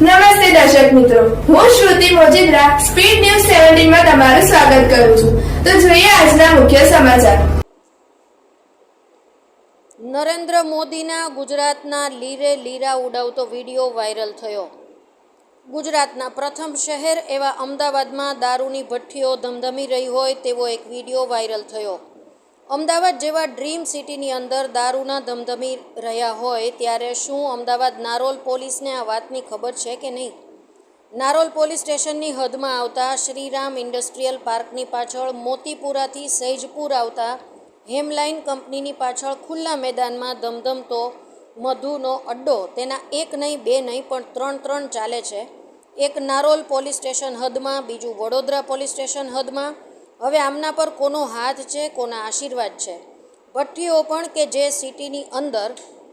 નમસ્તે દર્શક મિત્રો. હું શ્રુતિ મોજીદ્રા, સ્પીડ ન્યૂઝ સેવન્ટીનમાં તમારું સ્વાગત કરું છું. તો જોઈએ આજના મુખ્ય સમાચાર. નરેન્દ્ર મોદીના ગુજરાતના લીરે લીરા ઉડાવતો વીડિયો વાયરલ થયો. ગુજરાતના પ્રથમ શહેર એવા અમદાવાદમાં દારૂની ભઠ્ઠીઓ ધમધમી રહી હોય તેવો એક વીડિયો વાયરલ થયો. અમદાવાદ જેવા ડ્રીમ સિટીની અંદર દારૂના ધમધમી રહ્યા હોય ત્યારે શું અમદાવાદ નારોલ પોલીસને આ વાતની ખબર છે કે નહીં? નારોલ પોલીસ સ્ટેશનની હદમાં આવતા શ્રીરામ ઇન્ડસ્ટ્રીયલ પાર્કની પાછળ મોતીપુરાથી સૈજપુર આવતા હેમલાઇન કંપનીની પાછળ ખુલ્લા મેદાનમાં ધમધમતો મધુનો અડ્ડો. તેના એક નહીં, બે નહીં, પણ ત્રણ ત્રણ ચાલે છે. એક નારોલ પોલીસ સ્ટેશન હદમાં, બીજું વડોદરા પોલીસ સ્ટેશન હદમાં હવે આમના પર કોનો હાથ છે, કોના આશીર્વાદ છે? ભઠ્ઠીઓ પણ કે જે સિટીની અંદર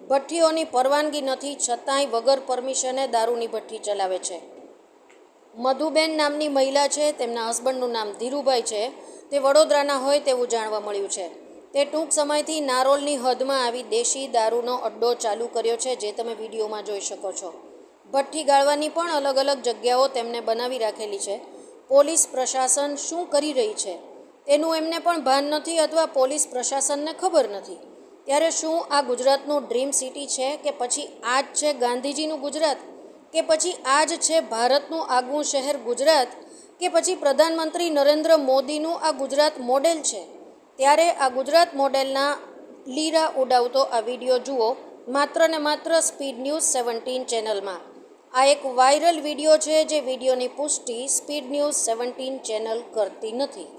ભઠ્ઠીઓની પરવાનગી નથી, છતાંય વગર પરમિશને દારૂની ભઠ્ઠી ચલાવે છે. મધુબેન નામની મહિલા છે, તેમના હસબન્ડનું નામ ધીરુભાઈ છે, તે વડોદરાના હોય તેવું જાણવા મળ્યું છે. તે ટૂંક સમયથી નારોલની હદમાં આવી દેશી દારૂનો અડ્ડો ચાલુ કર્યો છે, જે તમે વિડીયોમાં જોઈ શકો છો. ભઠ્ઠી ગાળવાની પણ અલગ અલગ જગ્યાઓ તેમને બનાવી રાખેલી છે. પોલીસ પ્રશાસન શું કરી રહી છે? તેનું એમને પણ ભાન નથી અથવા પોલીસ પ્રશાસનને ખબર નથી. ત્યારે શું આ ગુજરાતનું ડ્રીમ સિટી છે કે પછી આ જ છે ગાંધીજીનું ગુજરાત? કે પછી આ જ છે ભારતનું આગવું શહેર ગુજરાત? કે પછી પ્રધાનમંત્રી નરેન્દ્ર મોદીનું આ ગુજરાત મોડેલ છે? ત્યારે આ ગુજરાત મોડેલના લીરા ઉડાવતો આ વીડિયો જુઓ માત્ર ને માત્ર સ્પીડ ન્યૂઝ સેવન્ટીન ચેનલમાં. આ એક વાયરલ વીડિયો છે જે વિડીયોની પુષ્ટિ સ્પીડ ન્યૂઝ સેવન્ટીન ચેનલ કરતી નથી.